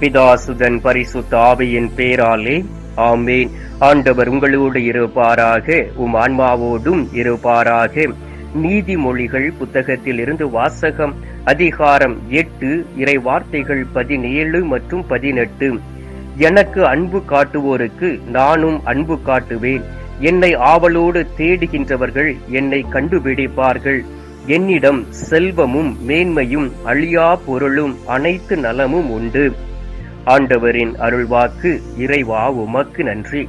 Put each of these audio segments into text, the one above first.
பிதாசுதன் பரிசுத்த ஆவியின் பேராலே ஆமேன். ஆண்டவர் உங்களோடு இருப்பாராக உம் ஆன்மாவோடும் இருப்பாராக. நீதிமொழிகள் புத்தகத்தில் இருந்து வாசகம் அதிகாரம் எட்டு இறை வார்த்தைகள் பதினேழு மற்றும் பதினெட்டு. எனக்கு அன்பு காட்டுவோருக்கு நானும் அன்பு காட்டுவேன். என்னை ஆவலோடு தேடுகின்றவர்கள் என்னை கண்டுபிடிப்பார்கள். என்னிடம் செல்வமும் மேன்மையும் அழியா பொருளும் அனைத்து நலமும் உண்டு. ஆண்டவரின் அருள்வாக்கு இறைவா உமக்கு நன்றி.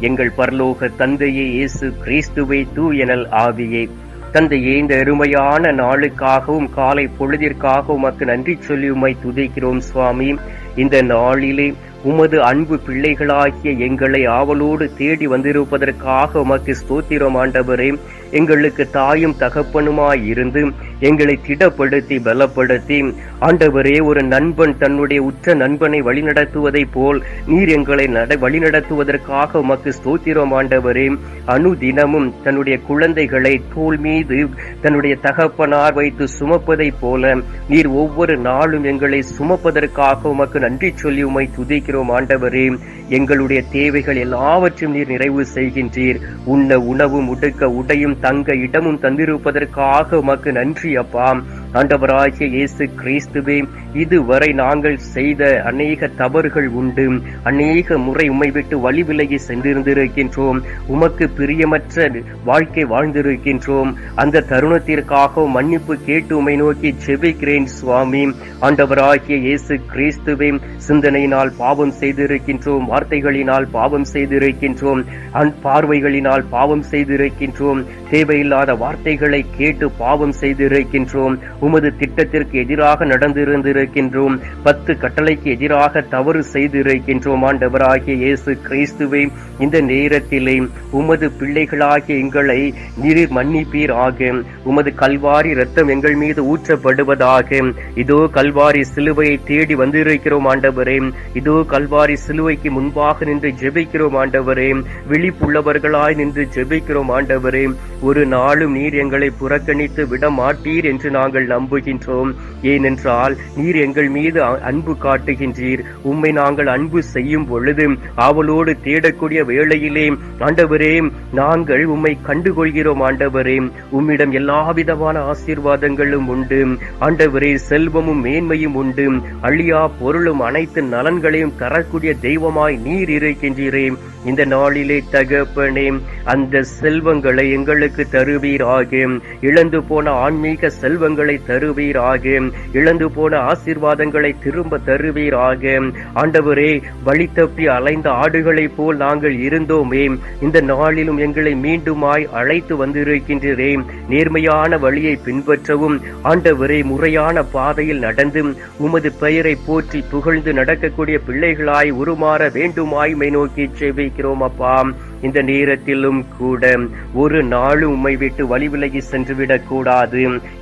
எங்கள் பரலோக தந்தையே இயேசு கிறிஸ்துவை தூயனல் ஆவியே. தந்தையே இந்த அருமையான நாளுக்காகவும் காலை பொழுதிற்காக உமக்கு நன்றி சொல்லி உம்மை துதிக்கிறோம் சுவாமி. இந்த நாளிலே உமது அன்பு பிள்ளைகளாகிய எங்களை ஆவலோடு தேடி வந்திருப்பதற்காக உமக்கு ஸ்தோத்திரம் ஆண்டவரே. எங்களுக்கு தாயும் தகப்பனுமாய் இருந்து எங்களை திடப்படுத்தி பலப்படுத்தி ஆண்டவரே ஒரு நண்பன் தன்னுடைய உற்ற நண்பனை வழிநடத்துவதை போல் நீர் எங்களை நட வழிநடத்துவதற்காக உமக்கு ஸ்தோத்திரம் ஆண்டவரே. அனுதினமும் தன்னுடைய குழந்தைகளை தோல் மீது தன்னுடைய தகப்பனார் வைத்து சுமப்பதைப் போல நீர் ஒவ்வொரு நாளும் எங்களை சுமப்பதற்காக உமக்கு நன்றி சொல்லி உமை துதிக்கிறோம் ஆண்டவரே. எங்களுடைய தேவைகள் எல்லாவற்றையும் நீர் நிறைவு செய்கின்றீர். உண்ண உணவும் உடுக்க உடையும் தங்க இடமும் தந்திருப்பதற்காக உமக்கு நன்றி அப்பா. ஆண்டவராகிய இயேசு கிறிஸ்துவே இதுவரை நாங்கள் செய்த அநேக தவறுகள் உண்டு. அநேக முறை உம்மை விட்டு வழி விலகி சென்றிருந்திருக்கின்றோம். உமக்கு பிரியமற்ற வாழ்க்கை வாழ்ந்திருக்கின்றோம். அந்த தருணத்திற்காக மன்னிப்பு கேட்டு உமை நோக்கி செபிக்கிறேன் சுவாமி. ஆண்டவராகிய இயேசு கிறிஸ்துவே சிந்தனையினால் பாவம் செய்திருக்கின்றோம். வார்த்தைகளினால் பாவம் செய்திருக்கின்றோம். அன் பார்வைகளினால் பாவம் செய்திருக்கின்றோம். தேவையில்லாத வார்த்தைகளை கேட்டு பாவம் செய்திருக்கின்றோம். உமது திட்டத்திற்கு எதிராக நடந்திருந்திருக்கின்றோம். பத்து கட்டளைக்கு எதிராக தவறு செய்திருக்கின்றோம். ஆண்டவராகிய இயேசு கிறிஸ்துவை இந்த நேரத்திலே உமது பிள்ளைகளாகிய எங்களை நீர் மன்னிப்பீர் ஆகும் உமது கல்வாரி ரத்தம் எங்கள் மீது ஊற்றப்படுவதாக. இதோ கல்வாரி சிலுவையை தேடி வந்திருக்கிறோம் ஆண்டவரே. இதோ கல்வாரி சிலுவைக்கு முன்பாக நின்று ஜெபிக்கிறோம் ஆண்டவரே. விழிப்புள்ளவர்களாய் நின்று ஜெபிக்கிறோம் ஆண்டவரே. ஒரு நாளும் நீர் எங்களை புறக்கணித்து விட மாட்டீர் என்று நாங்கள் நம்புகின்றோம். ஏனென்றால் நீர் எங்கள் மீது அன்பு காட்டுகின்றீர். உம்மை நாங்கள் அன்பு செய்யும் பொழுது ஆவலோடு தேடக்கூடிய வேளையிலே ஆண்டவரே நாங்கள் உம்மை கண்டுகொள்கிறோம் ஆண்டவரே. உம்மிடம் எல்லா விதமான ஆசீர்வாதங்களும் உண்டு. ஆண்டவரே செல்வமும் மேன்மையும் உண்டு. அழியா பொருளும் அனைத்து நலன்களையும் தரக்கூடிய தெய்வமாய் நீர் இருக்கின்றீரே. இந்த நாளிலே தகப்பனே அந்த செல்வங்களை எங்களுக்கு தருவீராக. இழந்து போன ஆன்மீக செல்வங்களை தருவீராக. இழந்து போன ஆசீர்வாதங்களை திரும்ப தருவீராக. ஆண்டவரே வழி தப்பி அலைந்த ஆடுகளைப் போல் நாங்கள் இருந்தோமே. இந்த நாளிலும் எங்களை மீண்டுமாய் அழைத்து வந்திருக்கின்றீரே. நேர்மையான வழியை பின்பற்றவும் ஆண்டவரே முறையான பாதையில் நடந்து உமது பெயரை போற்றி புகழ்ந்து நடக்கக்கூடிய பிள்ளைகளாய் உருமாற வேண்டுமாய் மை நோக்கி செவிக்கிறோம் அப்பா. இந்த நேரத்திலும் கூட ஒரு நாளும் உம்மை விட்டு வழி விலகி சென்று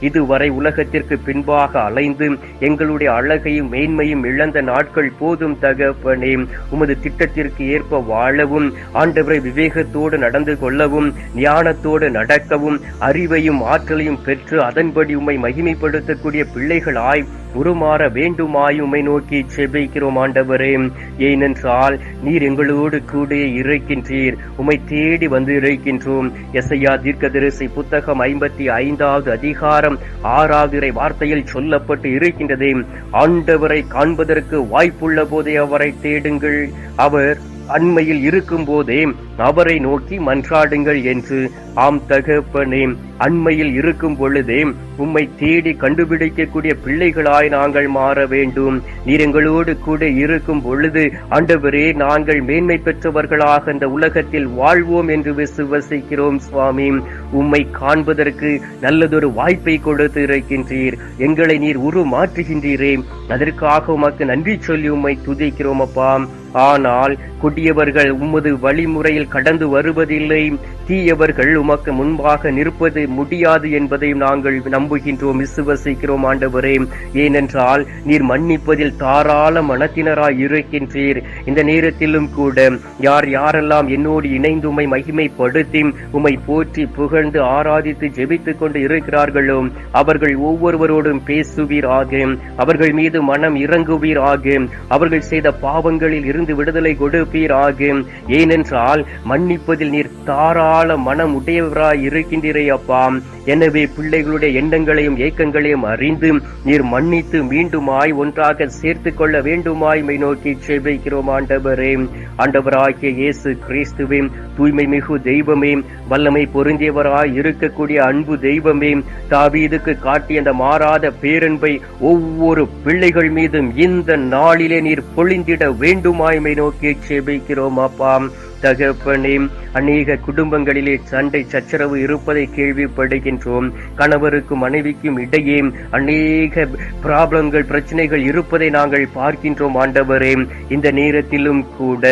இதுவரை உலகத்திற்கு பின்பாக அலைந்து எங்களுடைய அழகையும் மேன்மையும் இழந்த நாட்கள் போதும் தகப்பனே. உமது திட்டத்திற்கு ஏற்ப வாழவும் ஆண்டவரை விவேகத்தோடு நடந்து கொள்ளவும் ஞானத்தோடு நடக்கவும் அறிவையும் ஆற்றலையும் பெற்று அதன்படி உம்மை மகிமைப்படுத்தக்கூடிய பிள்ளைகளாய் உருமாற வேண்டுமாயுமை நோக்கி செபிக்கிறோம் ஆண்டவரே. ஏனென்றால் நீர் எங்களோடு கூட இறைக்கின்றீர் உம்மை தேடி வந்து இருக்கின்றோம் எஸ்ஐயா தீர்க்கதரிசி புத்தகம் ஐம்பத்தி ஐந்தாவது அதிகாரம் ஆறாவது வார்த்தையில் சொல்லப்பட்டு இருக்கின்றதே. ஆண்டவரை காண்பதற்கு வாய்ப்புள்ள போதே அவரை தேடுங்கள். அவர் அண்மையில் இருக்கும் போதே அவரை நோக்கி மன்றாடுங்கள் என்று ஆம் தகப்பனே அண்மையில் இருக்கும் பொழுதே உம்மை தேடி கண்டுபிடிக்கக்கூடிய பிள்ளைகளாய் நாங்கள் மாற வேண்டும். நீர் எங்களோடு கூட இருக்கும் பொழுது ஆண்டவரே நாங்கள் மேன்மை பெற்றவர்களாக இந்த உலகத்தில் வாழ்வோம் என்று விசுவசிக்கிறோம் சுவாமி. உம்மை காண்பதற்கு நல்லதொரு வாய்ப்பை கொடுத்து இருக்கின்றீர் எங்களை நீர் உரு மாற்றுகின்றீரே அதற்காக உமக்கு நன்றி சொல்லி உம்மை துதிக்கிறோம் அப்பா. ஆனால் கொடியவர்கள் உமது வழிமுறையில் கடந்து வருவதில்லை. தீயவர்கள் உமக்கு முன்பாக நிற்பது முடியாது என்பதை நாங்கள் நம்புகின்றோம். விசுவசிக்கிறோம் ஆண்டவரே. ஏனென்றால் நீர் மன்னிப்பதில் தாராள மனத்தினராய் இருக்கின்றீர். இந்த நேரத்திலும் கூட யார் யாரெல்லாம் என்னோடு இணைந்து உமை மகிமைப்படுத்தி உமை போற்றி புகழ்ந்து ஆராதித்து ஜெபித்துக் கொண்டு இருக்கிறார்களோ அவர்கள் ஒவ்வொருவரோடும் பேசுவீராக. அவர்கள் மீது மனம் இறங்குவீராக. அவர்கள் செய்த பாவங்களில் இருந்து விடுதலை கொடுப்பீராக ஏனென்றால் மன்னிப்பதில் நீர் தாராள மனம் உடையவராய் இருக்கின்றீரே அப்பா. எனவே பிள்ளைகளுடைய எண்ணங்களையும் ஏக்கங்களையும் அறிந்து நீர் மன்னித்து மீண்டுமாய் ஒன்றாக சேர்த்து கொள்ள வேண்டுமாய் மை நோக்கி செபிக்கிறோம் ஆண்டவரே. ஆண்டவராகிய இயேசு கிறிஸ்துவே தூய்மை மிகு தெய்வமே வல்லமை பொருந்தியவராய் இருக்கக்கூடிய அன்பு தெய்வமே தாவீதுக்கு காட்டிய அந்த மாறாத பேரன்பை ஒவ்வொரு பிள்ளைகள் மீதும் இந்த நாளிலே நீர் பொழிந்திட வேண்டுமாய்மை நோக்கி செபிக்கிறோம் அப்பா. தகப்பனே அநேக குடும்பங்களிலே சண்டை சச்சரவு இருப்பதை கேள்விப்படுகின்றோம். கணவருக்கும் மனைவிக்கும் இடையே அநேக ப்ராப்ளங்கள் பிரச்சனைகள் இருப்பதை நாங்கள் பார்க்கின்றோம் ஆண்டவரே. இந்த நேரத்திலும் கூட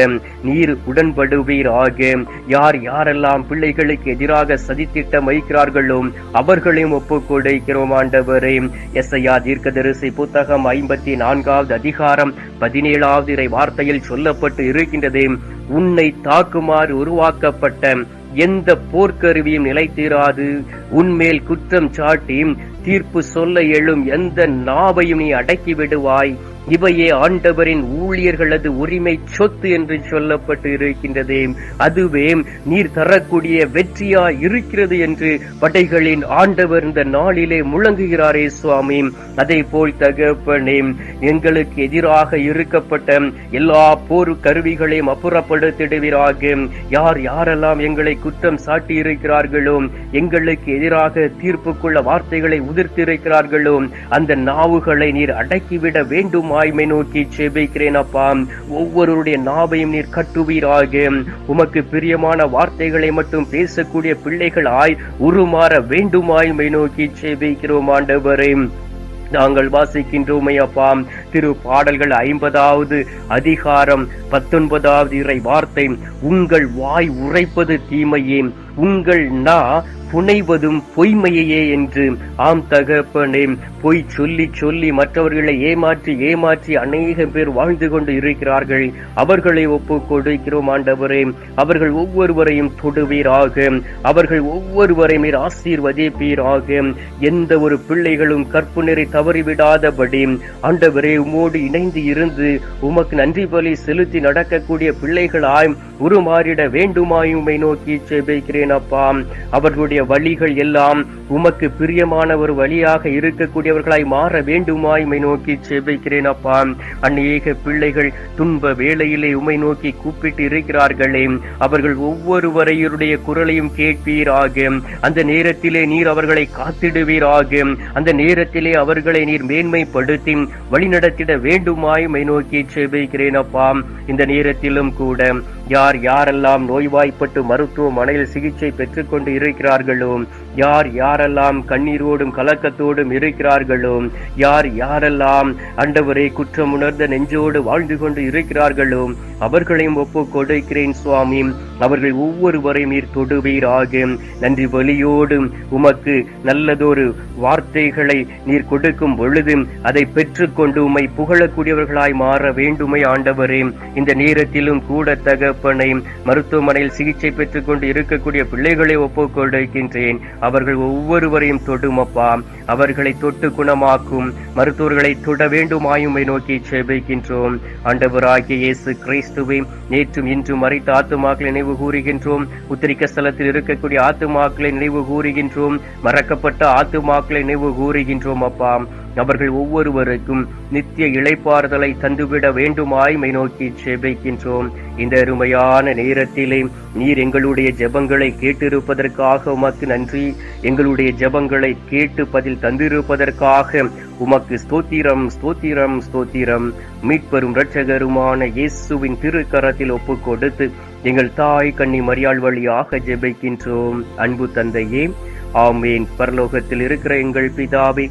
நீர் உடன்படுவீராக. யார் யாரெல்லாம் பிள்ளைகளுக்கு எதிராக சதித்திட்டம் வைக்கிறார்களோ அவர்களையும் ஒப்புக்கொடுக்கிறோம் ஆண்டவரே. ஆண்டவரே எஸ்ஐயா தீர்க்கதரிசி புத்தகம் ஐம்பத்தி நான்காவது அதிகாரம் பதினேழாவது இறை வார்த்தையில் சொல்லப்பட்டு இருக்கின்றது. உன்னை தாக்குமாறு உருவாக்க உருவாக்கப்பட்ட எந்த போர்க்கருவியும் நிலைத்தீராது உன்மேல் குற்றம் சாட்டி தீர்ப்பு சொல்ல எழும் எந்த நாவையும் நீ அடக்கி விடுவாய். இவையே ஆண்டவரின் ஊழியர்களது உரிமை சொத்து என்று சொல்லப்பட்டு இருக்கின்றது. அதுவே நீர் தரக்கூடிய வெற்றியா இருக்கிறது என்று படைகளின் ஆண்டவர் இந்த நாளிலே முழங்குகிறாரே சுவாமி. அதை போல் தகப்பனே எங்களுக்கு எதிராக இருக்கப்பட்ட எல்லா போர் கருவிகளையும் அப்புறப்படுத்திடுவீராக. யார் யாரெல்லாம் எங்களை குற்றம் சாட்டி இருக்கிறார்களோ எங்களுக்கு எதிராக தீர்ப்புக்குள்ள வார்த்தைகளை உதிர்த்திருக்கிறார்களோ அந்த நாவுகளை நீர் அடக்கிவிட வேண்டும் வாய்மை நோக்கி செபிக்கிறேன் அப்பா ஒவ்வொருடைய நாவையும் நீர் கட்டுவீராக. உமக்கு பிரியமான வார்த்தைகளை மட்டும் பேசக்கூடிய பிள்ளைகளாய் உருமாற வேண்டுமாய்மை நோக்கி செபிக்கிறோம் ஆண்டவரே. நாங்கள் வாசிக்கின்றோமே அப்பா திரு பாடல்கள் ஐம்பதாவது அதிகாரம் பத்தொன்பதாவது இறை வார்த்தை. உங்கள் வாய் உரைப்பது தீமையே. உங்கள் நா புனைவதும் பொய்மையே என்று ஆம் தகப்பனே பொய் சொல்லி சொல்லி மற்றவர்களை ஏமாற்றி ஏமாற்றி அநேக பேர் வாழ்ந்து கொண்டு இருக்கிறார்கள். அவர்களை ஒப்பு கொடுக்கிறோம் ஆண்டவரே. அவர்கள் ஒவ்வொருவரையும் தொடுவீராக. அவர்கள் ஒவ்வொருவரையும் ஆசீர்வதிப்பீராக. எந்த ஒரு பிள்ளைகளும் கற்பு தவறிவிடாதபடி ஆண்டவரே உமோடு இணைந்து இருந்து உமக்கு நன்றி பலி செலுத்தி நடக்கக்கூடிய பிள்ளைகளாய் உருமாறிட வேண்டுமாயுமை நோக்கி செபிக்கிறேன் அப்பா அவர்களுடைய வழிகள் எல்லாம் உமக்கு பிரியமான ஒரு வழியாக இருக்கக்கூடியவர்களாய் மாற வேண்டுமாய்மை நோக்கி செபிக்கிறேன் அப்பா அநேக பிள்ளைகள் துன்ப வேளையிலே உமை நோக்கி கூப்பிட்டு இருக்கிறார்களே. அவர்கள் ஒவ்வொருவரையுடைய குரலையும் கேட்பீராக. அந்த நேரத்திலே நீர் அவர்களை காத்திடுவீராக. அந்த நேரத்திலே அவர்களை நீர் மேன்மைப்படுத்தி வழிநடத்திட வேண்டுமாய்மை நோக்கி செபிக்கிறேன் அப்பா இந்த நேரத்திலும் கூட யார் யாரெல்லாம் நோய்வாய்ப்பட்டு மருத்துவமனையில் சிகிச்சை பெற்றுக்கொண்டு இருக்கிறார்களோ யார் யாரெல்லாம் கண்ணீரோடும் கலக்கத்தோடும் இருக்கிறார்களோ யார் யாரெல்லாம் அண்டவரை குற்றம் உணர்ந்த நெஞ்சோடு வாழ்ந்து கொண்டு இருக்கிறார்களோ அவர்களையும் ஒப்பு கொடுக்கிறேன் சுவாமி. அவர்கள் ஒவ்வொருவரையும் நீர் தொடுவீராக. நன்றி வழியோடு உமக்கு நல்லதொரு வார்த்தைகளை நீர் கொடுக்கும் பொழுது அதை பெற்றுக்கொண்டு உம்மை புகழக்கூடியவர்களாய் மாற வேண்டுமை ஆண்டவரே. இந்த நேரத்திலும் கூட தகப்பனை மருத்துவமனையில் சிகிச்சை பெற்றுக் கொண்டு இருக்கக்கூடிய பிள்ளைகளை ஒப்புக்கொண்டிருக்கின்றேன் அவர்கள் ஒவ்வொருவரையும் தொடுமப்பா. அவர்களை தொட்டு குணமாக்கும். மருத்துவர்களை தொட வேண்டுமாயுமை நோக்கி செபிக்கின்றோம். ஆண்டவராகிய இயேசு கிறிஸ்துவை நேற்றும் இன்றும் மறைத்த ஆத்துமாக்களை நினைவு கூறுகின்றோம். உத்திரிக்க ஸ்தலத்தில் இருக்கக்கூடிய ஆத்துமாக்களை நினைவு கூறுகின்றோம். மறக்கப்பட்ட ஆத்துமாக்களை நினைவு கூறுகின்றோம் அப்பா. அவர்கள் ஒவ்வொருவருக்கும் நித்திய இளைப்பாறுதலை தந்துவிட வேண்டுமாய்மை நோக்கி செபிக்கின்றோம். இந்த அருமையான நேரத்திலே நீர் எங்களுடைய ஜெபங்களை கேட்டிருப்பதற்காக உமக்கு நன்றி. எங்களுடைய ஜெபங்களை கேட்டு பதில் தந்திருப்பதற்காக உமக்கு ஸ்தோத்திரம் ஸ்தோத்திரம் ஸ்தோத்திரம். மீட்பெரும் இரட்சகருமான இயேசுவின் திருக்கரத்தில் ஒப்பு கொடுத்து எங்கள் தாய் கண்ணி மரியாள் வழியாக ஜெபிக்கின்றோம். அன்பு தந்தையே ஆமேன். பரலோகத்தில் இருக்கிற எங்கள் பிதாவே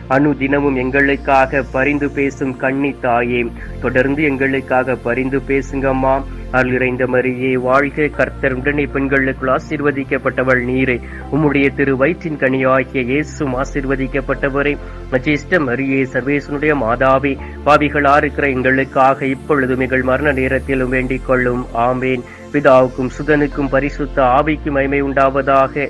அனுதினமும் எங்களுக்காக பரிந்து பேசும் கண்ணி தாயே. தொடர்ந்து எங்களுக்காக பரிந்து பேசுங்கம்மா அருள் இறைந்த மரியே வாழ்க கர்த்தர். உடனே பெண்களுக்குள் ஆசீர்வதிக்கப்பட்டவள் நீரே. உம்முடைய திரு வயிற்றின் கனியாகிய இயேசும் ஆசீர்வதிக்கப்பட்டவரே. மஜேஷ்ட மரியே சர்வேசனுடைய மாதாவே பாவிகளா இருக்கிற எங்களுக்காக இப்பொழுதும் எங்கள் மரண நேரத்திலும் வேண்டிக் கொள்ளும். ஆமேன். பிதாவுக்கும் சுதனுக்கும் பரிசுத்த ஆவிக்கும் மைமை உண்டாவதாக.